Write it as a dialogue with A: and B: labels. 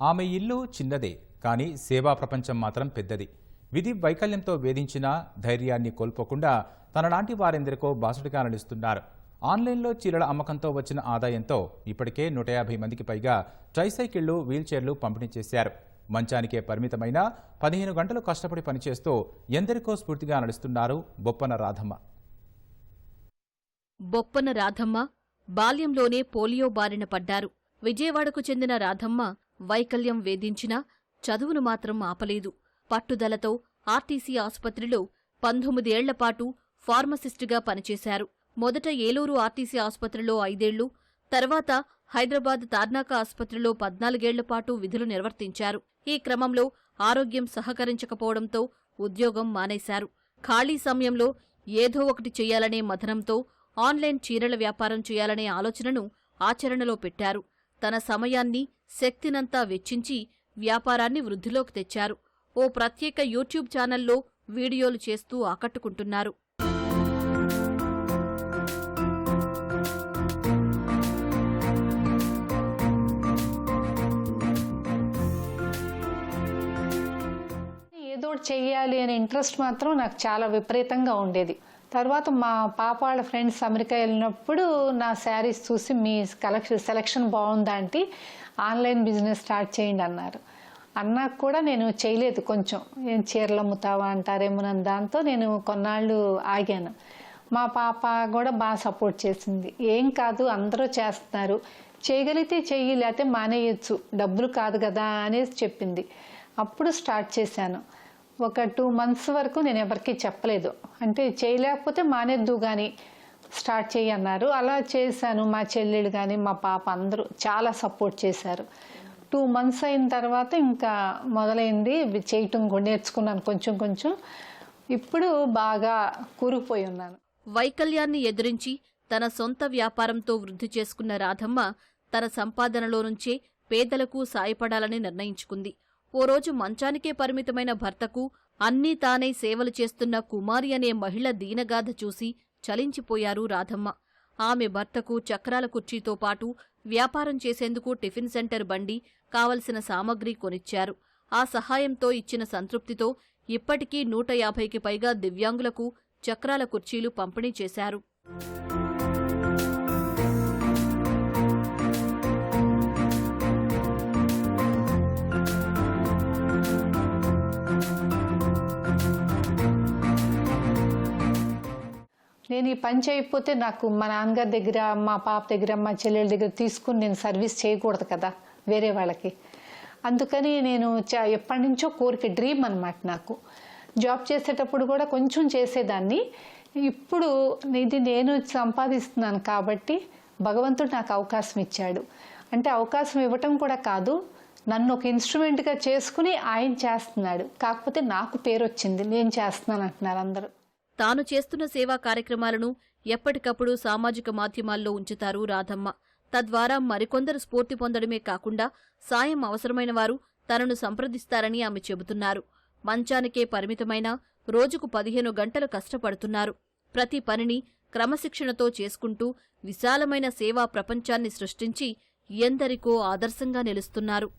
A: ఆమె ఇల్లు చిన్నదే కానీ సేవా ప్రపంచం మాత్రం పెద్దది. విధి వైకల్యంతో వేధించిన ధైర్యాన్ని కోల్పోకుండా తనలాంటి వారెందరికో బాసుడిగా నడుస్తున్నారు ఆన్లైన్లో చీరల అమ్మకంతో వచ్చిన ఆదాయంతో ఇప్పటికే నూట యాభై మందికి పైగా ట్రైసైకిళ్ళు వీల్చైర్లు పంపిణీ చేశారు. మంచానికే పరిమితమైన పదిహేను గంటలు కష్టపడి పనిచేస్తూ ఎందరికో స్ఫూర్తిగా నడుస్తున్నారు బొప్పన రాధమ్మ.
B: బొప్పన రాధమ్మ బాల్యంలోనే పోలియో బారిన పడ్డారు. విజయవాడకు చెందిన రాధమ్మ వైకల్యం వేధించినా చదువును మాత్రం ఆపలేదు. పట్టుదలతో ఆర్టీసీ ఆసుపత్రిలో పంతొమ్మిదేళ్ళపాటు ఫార్మసిస్టుగా పనిచేశారు. మొదట ఏలూరు ఆర్టీసీ ఆసుపత్రిలో ఐదేళ్ళు తర్వాత హైదరాబాద్ తార్నాక ఆసుపత్రిలో పద్నాలుగేళ్ళపాటు విధులు నిర్వర్తించారు. ఈ క్రమంలో ఆరోగ్యం సహకరించకపోవడంతో ఉద్యోగం మానేశారు. ఖాళీ సమయంలో ఏదో ఒకటి చెయ్యాలనే మథనంతో ఆన్లైన్ చీరల వ్యాపారం చేయాలనే ఆలోచనను ఆచరణలో పెట్టారు. తన సమయాన్ని శక్తినంతా వెచ్చించి వ్యాపారాన్ని వృద్ధిలోకి తెచ్చారు. ఓ ప్రత్యేక యూట్యూబ్ ఛానల్లో వీడియోలు చేస్తూ ఆకట్టుకుంటున్నారు.
C: ఏదో చెయ్యాలి అనే ఇంట్రెస్ట్ మాత్రం నాకు చాలా విపరీతంగా ఉండేది. తర్వాత మా పాప వాళ్ళ ఫ్రెండ్స్ అమెరికా వెళ్ళినప్పుడు నా శారీస్ చూసి మీ కలెక్షన్ సెలెక్షన్ బాగుందా అంటే ఆన్లైన్ బిజినెస్ స్టార్ట్ చేయండి అన్నారు. అన్నా కూడా నేను చేయలేదు కొంచెం. ఏం చీరలు అమ్ముతావా అంటారేమోనని దాంతో నేను కొన్నాళ్ళు ఆగాను. మా పాప కూడా బాగా సపోర్ట్ చేసింది. ఏం కాదు అందరూ చేస్తున్నారు. చేయగలిగితే చెయ్యి లేకపోతే మానేయచ్చు. డబ్బులు కాదు కదా అనేసి చెప్పింది. అప్పుడు స్టార్ట్ చేశాను. ఒక టూ మంత్స్ వరకు నేను ఎవరికీ చెప్పలేదు. అంటే చేయలేకపోతే మానేద్దు కానీ స్టార్ట్ చేయి అన్నారు. అలా చేశాను. మా చెల్లెలు కానీ మా పాప అందరూ చాలా సపోర్ట్ చేశారు. టూ మంత్స్ అయిన తర్వాత ఇంకా మొదలైంది. చేయటం నేర్చుకున్నాను కొంచెం కొంచెం. ఇప్పుడు బాగా కూరుకుపోయి ఉన్నాను.
B: వైకల్యాన్ని ఎదిరించి తన సొంత వ్యాపారంతో వృద్ధి చేసుకున్న రాధమ్మ తన సంపాదనలో నుంచే పేదలకు సాయపడాలని నిర్ణయించుకుంది. ఓ రోజు మంచానికే పరిమితమైన భర్తకు అన్నీ తానై సేవలు చేస్తున్న కుమారి అనే మహిళ దీనగాథ చూసి చలించిపోయారు రాధమ్మ. ఆమె భర్తకు చక్రాల కుర్చీతో పాటు వ్యాపారం చేసేందుకు టిఫిన్ సెంటర్ బండి కావలసిన సామగ్రి కొనిచ్చారు. ఆ సహాయంతో ఇచ్చిన సంతృప్తితో ఇప్పటికీ నూట యాభైకి పైగా దివ్యాంగులకు చక్రాల కుర్చీలు పంపిణీ చేశారు.
C: నేను ఈ పని చేయకపోతే నాకు మా నాన్నగారి దగ్గర మా పాప దగ్గర మా చెల్లెల దగ్గర తీసుకుని నేను సర్వీస్ చేయకూడదు కదా వేరే వాళ్ళకి. అందుకని నేను చా ఎప్పటి నుంచో కోరిక డ్రీమ్ అనమాట నాకు. జాబ్ చేసేటప్పుడు కూడా కొంచెం చేసేదాన్ని. ఇప్పుడు ఇది నేను సంపాదిస్తున్నాను కాబట్టి భగవంతుడు నాకు అవకాశం ఇచ్చాడు. అంటే అవకాశం ఇవ్వటం కూడా కాదు నన్ను ఒక ఇన్స్ట్రుమెంట్గా చేసుకుని ఆయన చేస్తున్నాడు. కాకపోతే నాకు పేరు వచ్చింది నేను చేస్తున్నాను అంటున్నారు అందరూ.
B: తాను చేస్తున్న సేవా కార్యక్రమాలను ఎప్పటికప్పుడు సామాజిక మాధ్యమాల్లో ఉంచుతారు రాధమ్మ. తద్వారా మరికొందరు స్ఫూర్తి పొందడమే కాకుండా సాయం అవసరమైన వారు తనను సంప్రదిస్తారని ఆమె చెబుతున్నారు. మంచానికే పరిమితమైన రోజుకు పదిహేను గంటలు కష్టపడుతున్నారు. ప్రతి పనిని క్రమశిక్షణతో చేసుకుంటూ విశాలమైన సేవా ప్రపంచాన్ని సృష్టించి ఎందరికో ఆదర్శంగా నిలుస్తున్నారు.